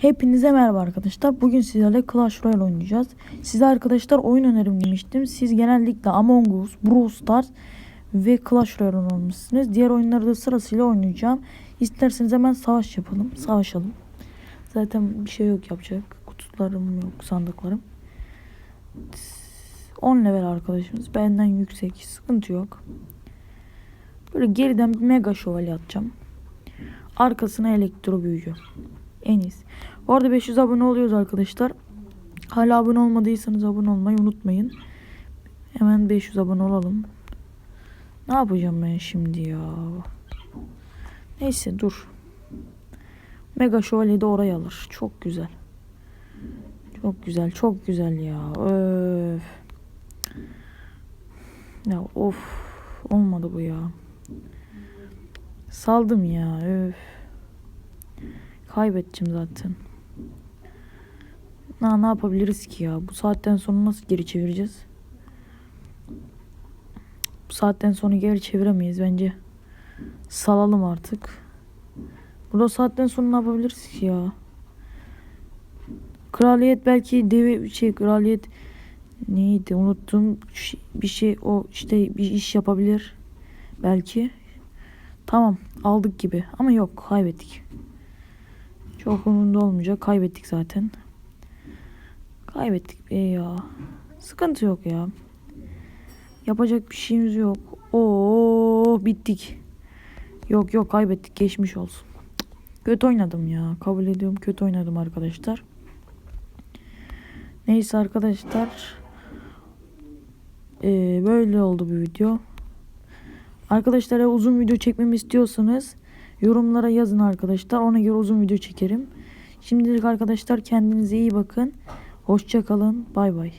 Hepinize merhaba arkadaşlar. Bugün sizlerle Clash Royale oynayacağız. Size arkadaşlar oyun önerim demiştim. Siz genellikle Among Us, Brawl Stars ve Clash Royale oynamışsınız. Diğer oyunları da sırasıyla oynayacağım. İsterseniz hemen savaş yapalım. Savaşalım. Zaten bir şey yok yapacak. Kutularım yok, sandıklarım. 10 level arkadaşımız. Benden yüksek. Sıkıntı yok. Böyle geriden bir mega şövalye atacağım. Arkasına elektro büyücü. En iyisi. Bu arada 500 abone oluyoruz arkadaşlar. Hala abone olmadıysanız abone olmayı unutmayın. Hemen 500 abone olalım. Ne yapacağım ben şimdi ya? Neyse dur. Mega şövalye de oraya alır. Çok güzel. Çok güzel. Çok güzel ya. Öf. Ya of. Olmadı bu ya. Saldım ya. Öf. Kaybedeceğim zaten. Na ne yapabiliriz ki ya? Bu saatten sonra nasıl geri çevireceğiz? Bu saatten sonra geri çeviremeyiz bence. Salalım artık. Burada saatten sonra ne yapabiliriz ki ya? Kraliyet belki deve şey kraliyet neydi unuttum bir şey o işte bir iş yapabilir belki. Tamam aldık gibi ama yok kaybettik. Çok umurumda olmayacak. Kaybettik zaten. Kaybettik be ya. Sıkıntı yok ya. Yapacak bir şeyimiz yok. Oo bittik. Yok yok kaybettik. Geçmiş olsun. Kötü oynadım ya. Kabul ediyorum. Kötü oynadım arkadaşlar. Neyse arkadaşlar. Ee, böyle oldu bu video. Arkadaşlar eğer uzun video çekmemi istiyorsanız yorumlara yazın arkadaşlar. Ona göre uzun video çekerim. Şimdilik arkadaşlar kendinize iyi bakın. Hoşça kalın. Bay bay.